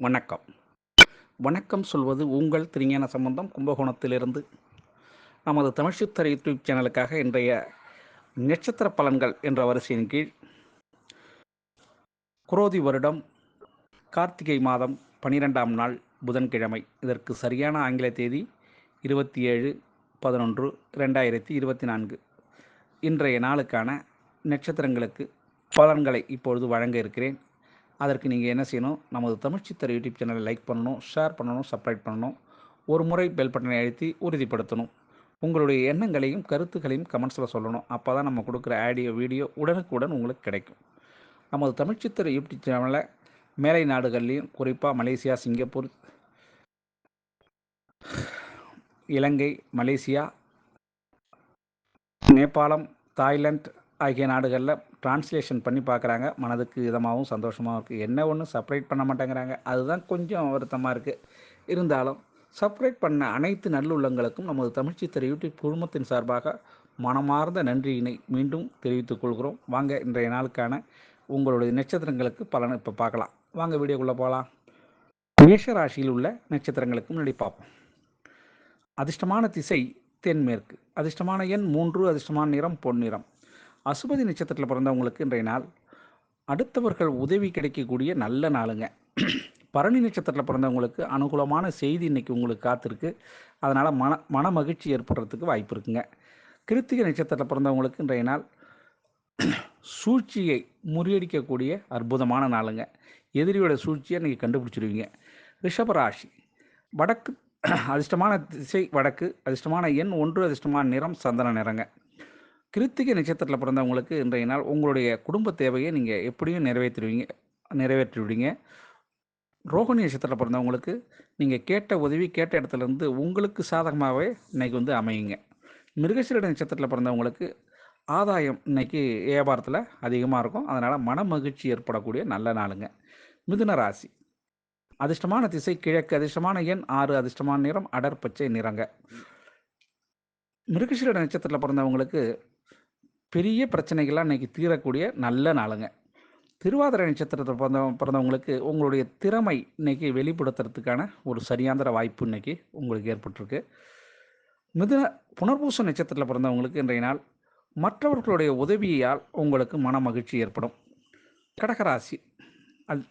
வணக்கம். வணக்கம் சொல்வது உங்கள் திருஞான சம்பந்தம் கும்பகோணத்திலிருந்து. நமது தமிழ்ச்சித்தர் யூடியூப் சேனலுக்காக இன்றைய நட்சத்திர பலன்கள் என்ற வரிசையின் கீழ் குரோதி வருடம் கார்த்திகை மாதம் பனிரெண்டாம் நாள் புதன்கிழமை. இதற்கு சரியான ஆங்கில தேதி இருபத்தி ஏழு பதினொன்று ரெண்டாயிரத்தி இருபத்தி நான்கு. இன்றைய நாளுக்கான நட்சத்திரங்களுக்கு பலன்களை இப்பொழுது வழங்க இருக்கிறேன். அதற்கு நீங்கள் என்ன செய்யணும்? நமது தமிழ் சித்தர் யூடியூப் சேனலை லைக் பண்ணணும் ஷேர் பண்ணணும் சப்ஸ்கிரைப் பண்ணணும். ஒரு முறை பெல் பட்டனை அழுத்தி உறுதிப்படுத்தணும். உங்களுடைய எண்ணங்களையும் கருத்துக்களையும் கமெண்ட்ஸில் சொல்லணும். அப்போ தான் நம்ம கொடுக்குற ஆடியோ வீடியோ உடனுக்குடன் உங்களுக்கு கிடைக்கும். நமது தமிழ் சித்திர யூடியூப் சேனலில் மேலை நாடுகள்லேயும் குறிப்பாக மலேசியா சிங்கப்பூர் இலங்கை மலேசியா நேபாளம் தாய்லாந்து ஆகிய நாடுகளில் டிரான்ஸ்லேஷன் பண்ணி பார்க்குறாங்க மனதுக்கு இதமாகவும் சந்தோஷமாகவும் இருக்குது என்ன ஒன்று செப்பரேட் பண்ண மாட்டேங்கிறாங்க. அதுதான் கொஞ்சம் வருத்தமாக இருக்குது இருந்தாலும் செப்பரேட் பண்ண அனைத்து நல்லுள்ளங்களுக்கும் நமது தமிழ்ச்சித்தர் யூடியூப் குழுமத்தின் சார்பாக மனமார்ந்த நன்றியினை மீண்டும் தெரிவித்துக் கொள்கிறோம். வாங்க இன்றைய நாளுக்கான உங்களுடைய நட்சத்திரங்களுக்கு பலனை இப்போ பார்க்கலாம். வாங்க வீடியோக்குள்ளே போகலாம் மேஷ ராசியில் உள்ள நட்சத்திரங்களுக்கு முன்னாடி பார்ப்போம். அதிர்ஷ்டமான திசை தென்மேற்கு. அதிர்ஷ்டமான எண் மூன்று அதிர்ஷ்டமான நிறம் பொன்னிறம் அசுபதி நட்சத்திரத்தில் பிறந்தவங்களுக்கு இன்றைய நாள் அடுத்தவர்கள் உதவி கிடைக்கக்கூடிய நல்ல நாளுங்க. பரணி நட்சத்திரத்தில் பிறந்தவங்களுக்கு அனுகூலமான செய்தி இன்னைக்கு உங்களுக்கு காத்திருக்கு. அதனால் மன மன மகிழ்ச்சி ஏற்படுறதுக்கு வாய்ப்பு இருக்குங்க. கிருத்திகை நட்சத்திரத்தில் பிறந்தவங்களுக்கு இன்றைய நாள் சூழ்ச்சியை முறியடிக்கக்கூடிய அற்புதமான நாளுங்க. எதிரியோட சூழ்ச்சியை நீங்கள் கண்டுபிடிச்சிருவீங்க. ரிஷபராசி வடக்கு அதிர்ஷ்டமான திசை வடக்கு அதிர்ஷ்டமான எண் ஒன்று அதிர்ஷ்டமான நிறம் சந்தன நிறங்க. கிருத்திகை நட்சத்திரத்தில் பிறந்தவங்களுக்கு இன்றைய நாள் உங்களுடைய குடும்ப தேவையை நீங்கள் எப்படியும் நிறைவேற்றிடுவீங்க நிறைவேற்றிவிடுவீங்க ரோகிணி நட்சத்திரத்தில் பிறந்தவங்களுக்கு நீங்கள் கேட்ட உதவி கேட்ட இடத்துலேருந்து உங்களுக்கு சாதகமாகவே இன்றைக்கி வந்து அமையுங்க. மிருகசீரட நட்சத்திரத்தில் பிறந்தவங்களுக்கு ஆதாயம் இன்னைக்கு வியாபாரத்தில் அதிகமாக இருக்கும். அதனால் மன மகிழ்ச்சி ஏற்படக்கூடிய நல்ல நாளுங்க. மிதுன ராசி. அதிர்ஷ்டமான திசை கிழக்கு அதிர்ஷ்டமான எண் ஆறு அதிர்ஷ்டமான நிறம் அடர் பச்சை நிறங்க. மிருகசீரட நட்சத்திரத்தில் பிறந்தவங்களுக்கு பெரிய பிரச்சனைகள்லாம் இன்றைக்கி தீரக்கூடிய நல்ல நாளுங்க. திருவாதிரை நட்சத்திரத்தில் பிறந்த பிறந்தவங்களுக்கு உங்களுடைய திறமை இன்றைக்கி வெளிப்படுத்துறதுக்கான ஒரு சரியாந்திர வாய்ப்பு இன்னைக்கு உங்களுக்கு ஏற்பட்டிருக்கு. மிதுன புனர்பூச நட்சத்திரத்தில் பிறந்தவங்களுக்கு இன்றைய நாள் மற்றவர்களுடைய உதவியால் உங்களுக்கு மன மகிழ்ச்சி ஏற்படும். கடகராசி அது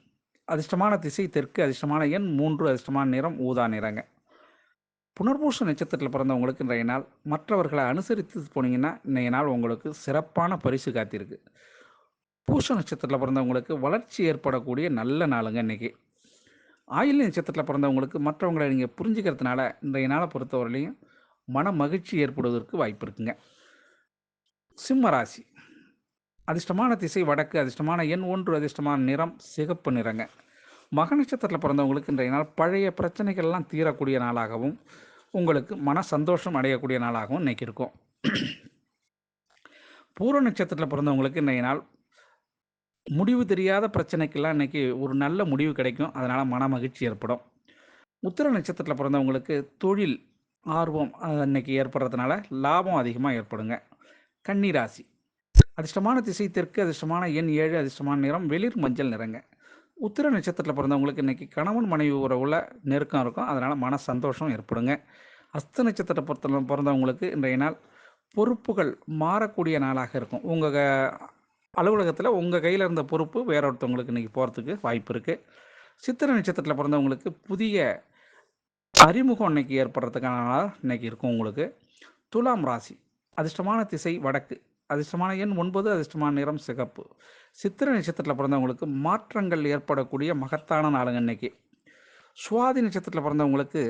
அதிர்ஷ்டமான திசை தெற்கு அதிர்ஷ்டமான எண் மூன்று அதிர்ஷ்டமான நிறம் ஊதா நிறங்க. புனர்பூச நட்சத்திரத்தில் பிறந்தவங்களுக்கு இன்றைய நாள் மற்றவர்களை அனுசரித்து போனீங்கன்னா இன்றைய நாள் உங்களுக்கு சிறப்பான பரிசு காத்திருக்கு. பூச நட்சத்திரத்தில் பிறந்தவங்களுக்கு வளர்ச்சி ஏற்படக்கூடிய நல்ல நாளுங்க இன்றைக்கி ஆயில் நட்சத்திரத்தில் பிறந்தவங்களுக்கு மற்றவங்களை நீங்கள் புரிஞ்சுக்கிறதுனால இன்றைய நாளை பொறுத்தவரையிலையும் மன மகிழ்ச்சி ஏற்படுவதற்கு வாய்ப்பு இருக்குங்க. சிம்ம ராசி. அதிர்ஷ்டமான திசை வடக்கு அதிர்ஷ்டமான எண் ஒன்று அதிர்ஷ்டமான நிறம் சிகப்பு நிறங்க. மக நட்சத்திரத்தில் பிறந்தவங்களுக்கு இன்றைய நாள் பழைய பிரச்சனைகள்லாம் தீரக்கூடிய நாளாகவும் உங்களுக்கு மன சந்தோஷம் அடையக்கூடிய நாளாகவும் இன்றைக்கி இருக்கும். பூர்வ நட்சத்திரத்தில் பிறந்தவங்களுக்கு இன்றைய நாள் முடிவு தெரியாத பிரச்சனைக்கெல்லாம் இன்னைக்கு ஒரு நல்ல முடிவு கிடைக்கும். அதனால் மன மகிழ்ச்சி ஏற்படும். உத்திர நட்சத்திரத்தில் பிறந்தவங்களுக்கு தொழில் ஆர்வம் இன்றைக்கி ஏற்படுறதுனால லாபம் அதிகமாக ஏற்படுங்க. கன்னிராசி அதிர்ஷ்டமான திசை தெற்கு அதிர்ஷ்டமான எண் ஏழு அதிர்ஷ்டமான நிறம் வெளிர் மஞ்சள் நிறங்க. உத்திர நட்சத்திரத்தில் பிறந்தவங்களுக்கு இன்றைக்கி கணவன் மனைவி உறவுல நெருக்கம் இருக்கும். அதனால் மன சந்தோஷம் ஏற்படுங்க. அஸ்த நட்சத்திரத்தை பொறுத்த பிறந்தவங்களுக்கு இன்றைய நாள் பொறுப்புகள் மாறக்கூடிய நாளாக இருக்கும். உங்கள் அலுவலகத்தில் உங்கள் கையில் இருந்த பொறுப்பு வேற ஒருத்தவங்களுக்கு இன்றைக்கி போகிறதுக்கு வாய்ப்பு இருக்குது சித்திர நட்சத்திரத்தில் பிறந்தவங்களுக்கு புதிய அறிமுகம் இன்னைக்கு ஏற்படுறதுக்கான நாள் இன்றைக்கி இருக்கும் உங்களுக்கு. துலாம் ராசி அதிர்ஷ்டமான திசை வடக்கு. அதிர்ஷ்டமான எண் ஒன்பது அதிர்ஷ்டமான நிறம் சிகப்பு. சித்திர நட்சத்திரத்தில் பிறந்தவங்களுக்கு மாற்றங்கள் ஏற்படக்கூடிய மகத்தான நாளுங்க இன்னைக்கு. சுவாதி நட்சத்திரத்தில் பிறந்தவங்களுக்கு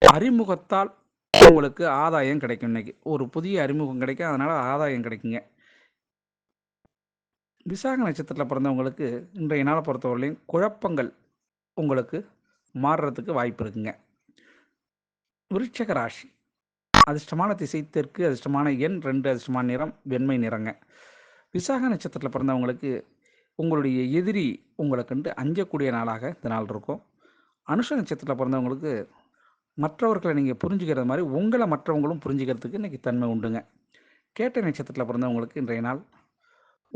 அறிமுகத்தால் உங்களுக்கு ஆதாயம் கிடைக்கும் இன்னைக்கு. ஒரு புதிய அறிமுகம் கிடைக்கும் அதனால் ஆதாயம் கிடைக்குங்க. விசாக நட்சத்திரத்தில் பிறந்தவங்களுக்கு இன்றைய நாளை பொறுத்தவரையிலையும் குழப்பங்கள் உங்களுக்கு மாறுறதுக்கு வாய்ப்பு இருக்குங்க. விருட்சக ராசி. அதிர்ஷ்டமான திசை தெற்கு அதிர்ஷ்டமான எண் ரெண்டு அதிர்ஷ்டமான நிறம் வெண்மை நிறங்க. விசாக நட்சத்திரத்தில் பிறந்தவங்களுக்கு உங்களுடைய எதிரி உங்களை கண்டு அஞ்சக்கூடிய நாளாக இந்த நாள் இருக்கும். அனுஷ நட்சத்திரத்தில் பிறந்தவங்களுக்கு மற்றவர்களை நீங்கள் புரிஞ்சுக்கிறது மாதிரி உங்களை மற்றவங்களும் புரிஞ்சுக்கிறதுக்கு இன்றைக்கி தன்மை உண்டுங்க. கேட்ட நட்சத்திரத்தில் பிறந்தவங்களுக்கு இன்றைய நாள்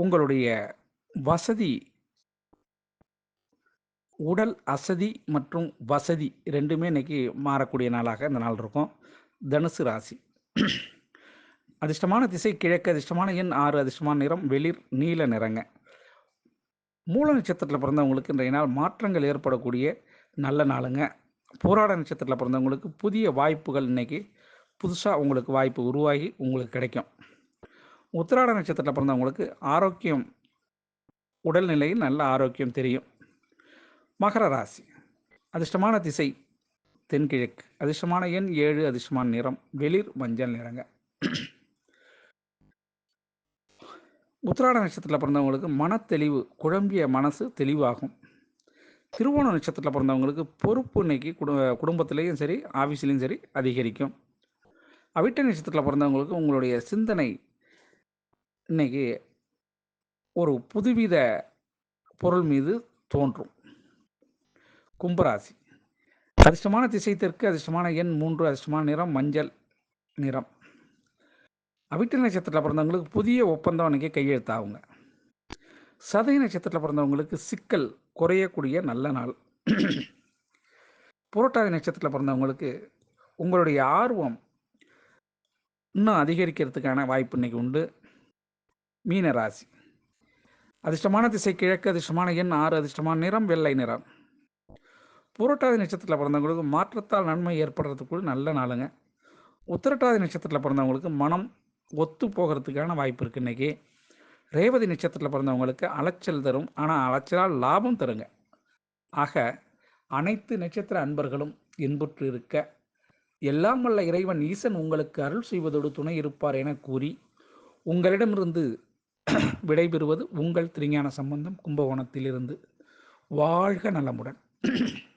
உங்களுடைய வசதி உடல் அசதி மற்றும் வசதி ரெண்டுமே இன்றைக்கி மாறக்கூடிய நாளாக இந்த நாள் இருக்கும். தனுசு ராசி. அதிர்ஷ்டமான திசை கிழக்கு அதிர்ஷ்டமான எண் ஆறு அதிர்ஷ்டமான நிறம் வெளிர் நீல நிறங்க. மூல நட்சத்திரத்தில் பிறந்தவங்களுக்கு இன்றைய நாள் மாற்றங்கள் ஏற்படக்கூடிய நல்ல நாளுங்க. போராட நட்சத்திரத்தில் பிறந்தவங்களுக்கு புதிய வாய்ப்புகள் இன்னைக்கு புதுசாக உங்களுக்கு வாய்ப்பு உருவாகி உங்களுக்கு கிடைக்கும். உத்திராட நட்சத்திரத்தில் பிறந்தவங்களுக்கு ஆரோக்கியம் உடல்நிலையில் நல்ல ஆரோக்கியம் தெரியும். மகர ராசி. அதிர்ஷ்டமான திசை தென்கிழக்கு. அதிர்ஷ்டமான எண் ஏழு அதிர்ஷ்டமான நிறம். வெளிர் மஞ்சள் நிறங்க. உத்திராட நட்சத்திரத்தில் பிறந்தவங்களுக்கு மனத்தெளிவு குழம்பிய மனசு தெளிவாகும். திருவோண நட்சத்திரத்தில் பிறந்தவங்களுக்கு பொறுப்பு இன்னைக்கு குடு குடும்பத்திலையும் சரி ஆஃபீஸ்லேயும் சரி அதிகரிக்கும். அவிட்ட நட்சத்திரத்தில் பிறந்தவங்களுக்கு உங்களுடைய சிந்தனை இன்னைக்கு ஒரு புதுவித பொருள் மீது தோன்றும். கும்பராசி. அதிர்ஷ்டமான திசை தெற்கு அதிர்ஷ்டமான எண் மூன்று அதிர்ஷ்டமான நிறம் மஞ்சள் நிறம். அவிட்ட நட்சத்திரத்தில் பிறந்தவங்களுக்கு புதிய ஒப்பந்தம் அன்றைக்கி கையெழுத்தாகுங்க. சதய நட்சத்திரத்தில் பிறந்தவங்களுக்கு சிக்கல் குறையக்கூடிய நல்ல நாள். புரட்டாதி நட்சத்திரத்தில் பிறந்தவங்களுக்கு உங்களுடைய ஆர்வம் இன்னும் அதிகரிக்கிறதுக்கான வாய்ப்பு இன்னைக்கு உண்டு. மீன ராசி அதிர்ஷ்டமான திசை கிழக்கு அதிர்ஷ்டமான எண் ஆறு அதிர்ஷ்டமான நிறம் வெள்ளை நிறம். புரட்டாதி நட்சத்திரத்தில் பிறந்தவங்களுக்கு மாற்றத்தால் நன்மை ஏற்படுறதுக்கு நல்ல நாளுங்க. உத்திரட்டாதி நட்சத்திரத்தில் பிறந்தவங்களுக்கு மனம் ஒத்து போகிறதுக்கான வாய்ப்பு இருக்குது இன்றைக்கி ரேவதி நட்சத்திரத்தில் பிறந்தவங்களுக்கு அலைச்சல் தரும். ஆனால் அலைச்சலால் லாபம் தருங்க. ஆக அனைத்து நட்சத்திர அன்பர்களும் இன்புற்று இருக்க. எல்லாம் வல்ல இறைவன் ஈசன் உங்களுக்கு அருள் செய்வதோடு துணை இருப்பார் என கூறி உங்களிடமிருந்து விடைபெறுவது உங்கள் திருஞான சம்பந்தம் கும்பகோணத்திலிருந்து. வாழ்க நலமுடன்.